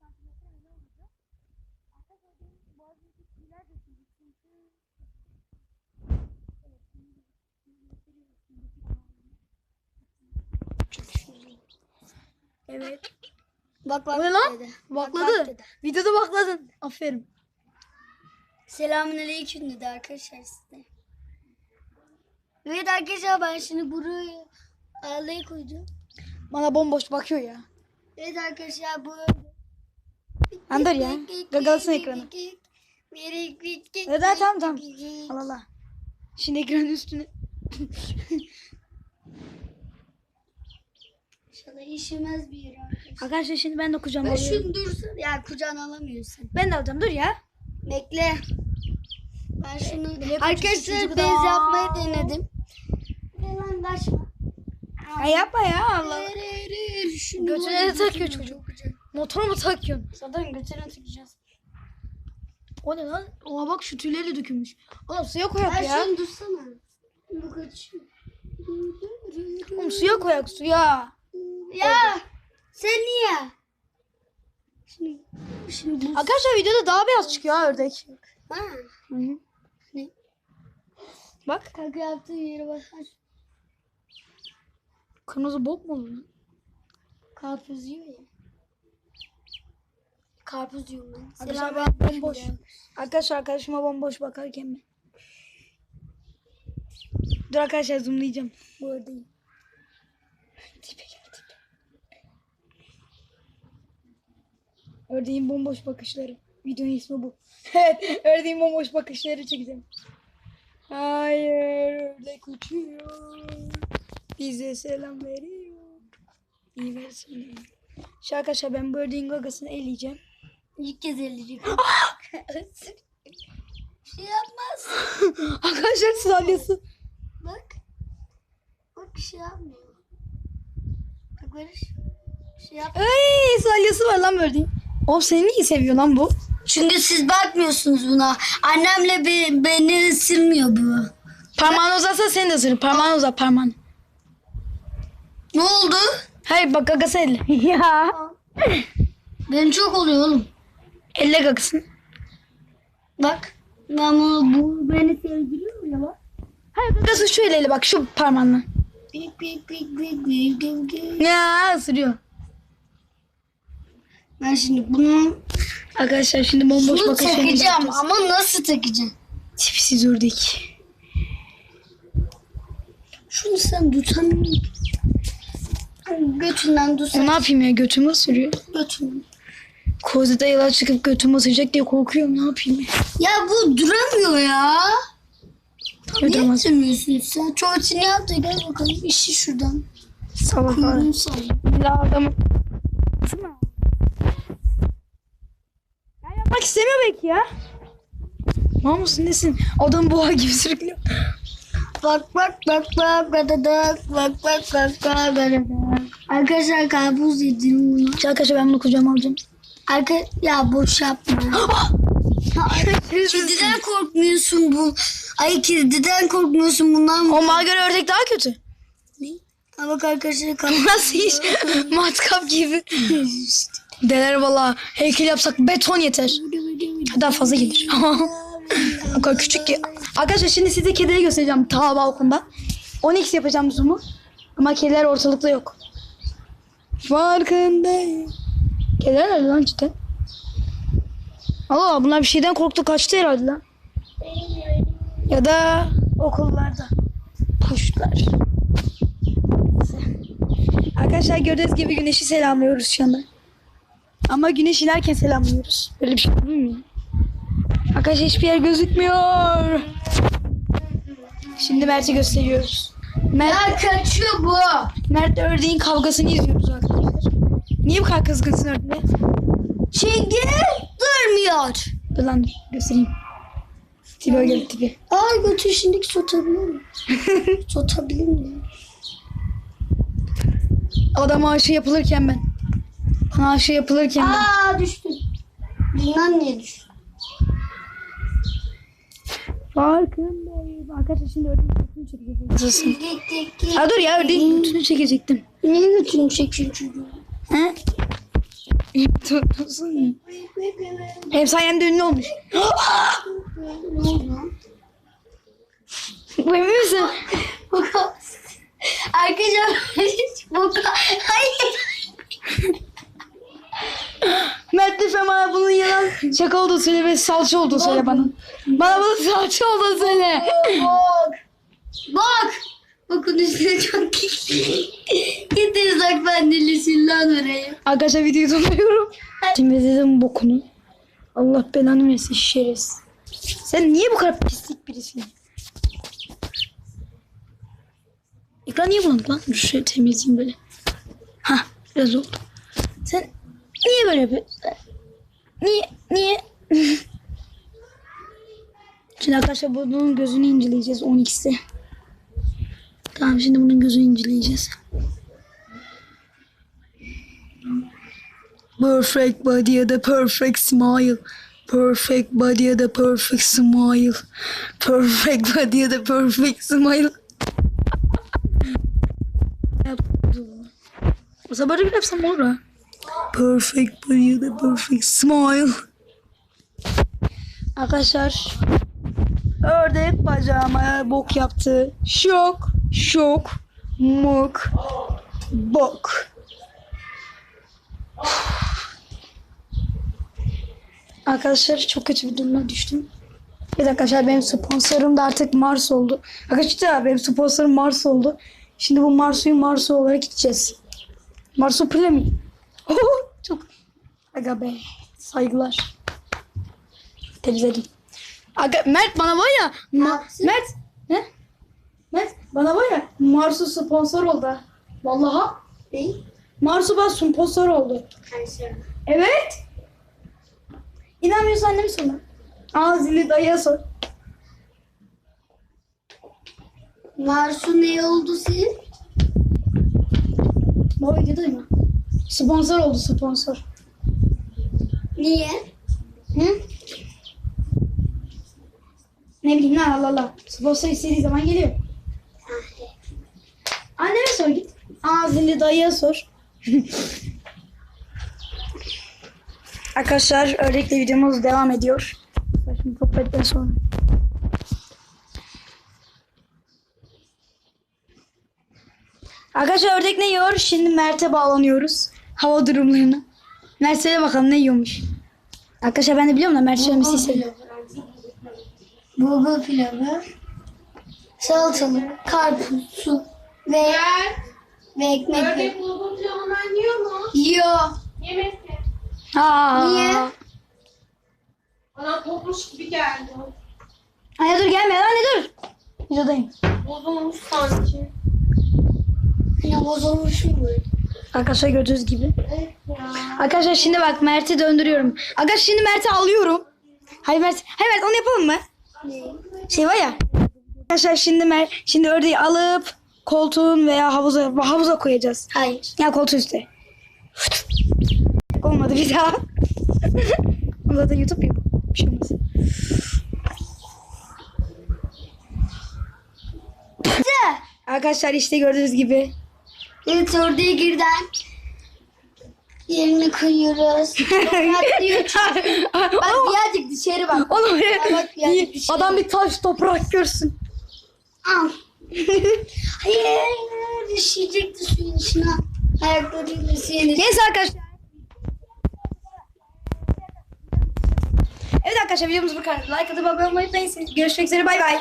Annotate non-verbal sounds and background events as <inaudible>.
santimetre mi ne olurdu? Arkadaşlar benim boğazımdaki tüyler döküldü çünkü Evet, şimdi- şimdi gösteriyor üstündeki damarlarını. Evet. Bak ne lan? dedi. Bakladı. dedi. Videoda bakladın. Aferin. Selamünaleyküm dedi arkadaşlar size. Evet arkadaşlar ben şimdi buraya ağlayı koydum. Bana bomboş bakıyor ya. Evet arkadaşlar bu Lan dur ya. Gagalsın ekranı. Evet tamam tamam. Al al al. Şimdi ekranın üstüne. <laughs> İnşallah işemez bir yer arkadaşlar. Arkadaşlar şimdi ben de kucağıma Ben alıyorum. şunu dursun. Ya kucağına alamıyorsun. Ben de alacağım dur ya. Bekle. Ben şunu arkadaşlar bez yapmayı denedim. Lan kaçma. Ya yapma ya Allah. Götüne takıyor çocuk. Motora mı takıyorsun? Zaten götüne takacağız. O ne lan? Oha bak şu tüyleri de dökülmüş. Oğlum suya koyak Ben ya. şunu dursana. Bu kaçıyor. Oğlum suya koyak suya. Ya sen niye? Şimdi, şimdi. Arkadaşlar videoda daha beyaz çıkıyor ha ördek. Ha. Hı hı. Ne? Bak. Kaka yaptığı yere bakar. Kırmızı bok mu olur? Karpuz yiyor ya. Karpuz yiyorum ben. Arkadaşlar ben bomboş. Arkadaşlar arkadaşıma bomboş bakarken ben. Dur arkadaşlar zoomlayacağım. Bu arada. Tipe gel tipe. Ördeğin bomboş bakışları. Videonun ismi bu. evet <laughs> ördeğin bomboş bakışları çekeceğim. Hayır ördek uçuyor. Bize selam veriyor. İyi versin. Arkadaşlar ben bu ördeğin gagasını eleyeceğim. İlk kez eleyecek. <gasps> Bir şey yapmaz. <gasps> arkadaşlar salyası. Bak. Bak bir şey yapmıyor. Bak Barış. Bir şey yap. Ay salyası var lan ördeğin. Oğlum seni niye seviyor lan bu? Çünkü siz bakmıyorsunuz buna. Annemle be- beni ısırmıyor bu. Parmağını uzatsa seni de ısırır. Parmağını uzat parmağını. Ne oldu? Hayır bak gagası elle. <laughs> ya. Benim çok oluyor oğlum. Elle gagasını. Bak. Ben bunu, bu beni sevdiriyor ya bak. Hayır gagası şu elle bak şu parmağınla. Bik bik bik bik bik bik bik. Ya ısırıyor. Ben şimdi bunu, Arkadaşlar şimdi bomboş bunu bakışlarını takacağım ama nasıl takacağım? Tipsiz ördek. Şunu sen tutamıyorsun. Götünden O tutsan. ne yapayım ya götümü ısırıyor. Götünden. Kozida yola çıkıp götümü ısıracak diye korkuyorum ne yapayım ya. Bu duramıyor ya. Tabii Niye durmaz. tutamıyorsun sen? Çoğutunu yap da gel bakalım. İşi şuradan. Salak abi. Kuyruğunu sal. İlla adamı. Ya yapmak istemiyor belki ya. Mal mısın nesin? Adam boğa gibi sürüklüyor. Bak bak bak bak bak bak bak bak bak bak bak Arkadaşlar karpuz yedim bunu. Arkadaşlar ben bunu kucağıma alacağım. Arka ya boş yapma. <gasps> kediden korkmuyorsun bu. Ay kediden korkmuyorsun bundan mı? O bana göre ördek daha kötü. Ha bak arkadaşlar <laughs> karpuz. Nasıl iş? <laughs> Matkap gibi. Deler valla heykel yapsak beton yeter. Daha fazla gelir. <laughs> o kadar küçük ki. Arkadaşlar şimdi size kedileri göstereceğim ta balkonda. 10x yapacağım zoom'u. Ama kediler ortalıkta yok. Farkındayım. Kediler nerede lan cidden? Allah bunlar bir şeyden korktu kaçtı herhalde lan. Ya da okullarda. Kuşlar. Arkadaşlar gördüğünüz gibi güneşi selamlıyoruz şu anda. Ama güneş inerken selamlıyoruz. Böyle bir şey mu ya? Arkadaşlar hiçbir yer gözükmüyor. Şimdi Mert'i gösteriyoruz. Mert, Ya kaçıyor bu. Mert ördeğin kavgasını izliyoruz arkadaşlar. Niye bu kadar kızgınsın ördeğe? Çünkü durmuyor. Dur lan göstereyim. Tipe gel tipi. Ay götür şimdiki sotabilir mi? <laughs> Sotabilir mi? Adam aşı yapılırken ben. Bana aşı yapılırken ben. Aa düştüm. Bilmem niye düştüm. Farkındayım. Arkadaşlar şimdi ördeğin götünü çekecektim. Ha dur ya ördeğin götünü çekecektim. Niye götürüm çekiyor çocuğu? He? <laughs> Tutmasın. Hem sayemde ünlü olmuş. Bu emin misin? Arkadaşlar boka. Hayır. Mert lütfen bana bunun yalan şaka olduğunu söyle ve salça olduğunu söyle bana. Bana bunun salça olduğunu söyle. Bak. Bak. Bakın üstüne çok Git ıslak mendili sillan oraya. Arkadaşlar videoyu donduruyorum. Şimdi dedim bokunu. Allah belanı versin şerefsiz. Sen niye bu kadar pislik birisin? Ekran niye bulanık lan? Dur şöyle temizleyeyim böyle. Hah biraz oldu. Sen niye böyle yapıyorsun? Niye? Niye? <laughs> Şimdi arkadaşlar bunun gözünü inceleyeceğiz 12'si. Tamam şimdi bunun gözünü inceleyeceğiz. Perfect body ya da perfect smile. Perfect body ya da perfect smile. Perfect body ya da perfect smile. O zaman böyle yapsam olur ha. Perfect body ya da perfect smile. Arkadaşlar ördek bacağıma bok yaptı. Şok, şok, mok, bok. Arkadaşlar çok kötü bir duruma düştüm. Evet arkadaşlar benim sponsorum da artık Mars oldu. Arkadaşlar benim sponsorum Mars oldu. Şimdi bu Marsu'yu Marsu olarak gideceğiz. Marsu Premi. <laughs> Oh, çok. Aga be. Saygılar. Temizledim. Aga, Mert bana var ya. Ma-? Mert. Ne? Mert bana var ya. Marsu sponsor oldu. ha. Vallahi. Değil. Marsu bana sponsor oldu. Kanser. Evet. İnanmıyorsan annemi sor. zili dayıya sor. Marsu ne oldu senin? Bu videoda mı? Sponsor oldu sponsor. Niye? Hı? Ne bileyim lan Allah Allah. Sponsor istediği zaman geliyor. Anneme sor git. Zilli dayıya sor. Arkadaşlar ördekle videomuz devam ediyor. Şimdi sohbetten sonra. Arkadaşlar ördek ne yiyor? Şimdi Mert'e bağlanıyoruz. Hava durumlarını. Mert söyle bakalım ne yiyormuş. Arkadaşlar ben de biliyorum da Mert söylemesi istedim. Bulgur pilavı, salatalık, karpuz, su ve ve ekmek Ördek ve bulgur pilavından yiyor mu? yiyor. Yemek mi? Aa. Niye? Bana kokmuş gibi geldi. Anne dur gelme anne dur. Videodayım. Bozulmuş sanki. Ya bozulmuş mu böyle? Arkadaşlar gördüğünüz gibi. Evet ya. Arkadaşlar şimdi bak Mert'i döndürüyorum. Arkadaşlar şimdi Mert'i alıyorum. Hayır Mert. Hayır Mert onu yapalım mı? Şey var ya. Arkadaşlar şimdi Mert şimdi ördeği alıp koltuğun veya havuza havuza koyacağız. Hayır. Ya koltuğun üstüne. <laughs> Olmadı bir daha. <laughs> Da YouTube yok. Bir şey olmaz. Arkadaşlar işte gördüğünüz gibi. Evet oraya girden yerine koyuyoruz. Rahatlıyor. <laughs> bak birazcık dışarı bak. Oğlum bak birazcık dışarı. adam bir taş toprak görsün. Al. Hayır düşecekti suyun içine. Ayaklarıyla içine. Neyse arkadaşlar. Evet arkadaşlar videomuz bu kadar. Like atıp abone olmayı unutmayın. Görüşmek üzere bay bay.